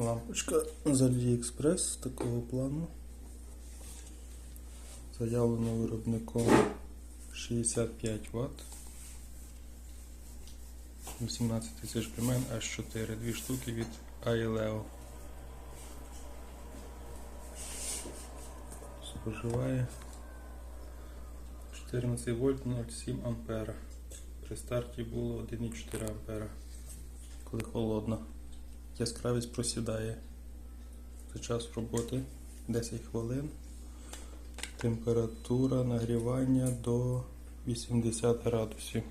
Лампочка з AliExpress такого плану. Заявлено виробником 65 Вт. 18 тисяч пімен H4, дві штуки від Aileo. Споживає 14 вольт 0,7 ампера. При старті було 1,4 ампера. Коли холодно. Яскравість просідає. За час роботи 10 хвилин. Температура нагрівання до 80 градусів.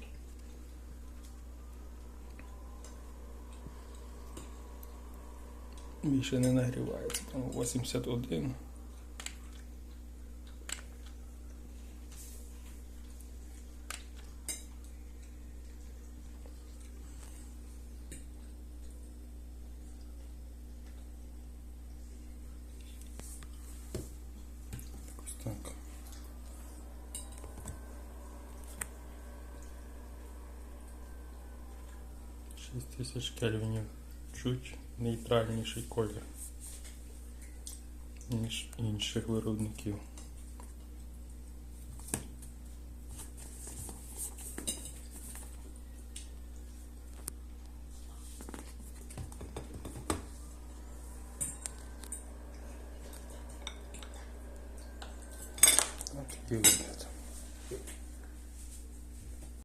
Більше не нагрівається, там 81. 6000 кельвінів. Чуть нейтральніший колір, ніж інших виробників. Так, і вигляд.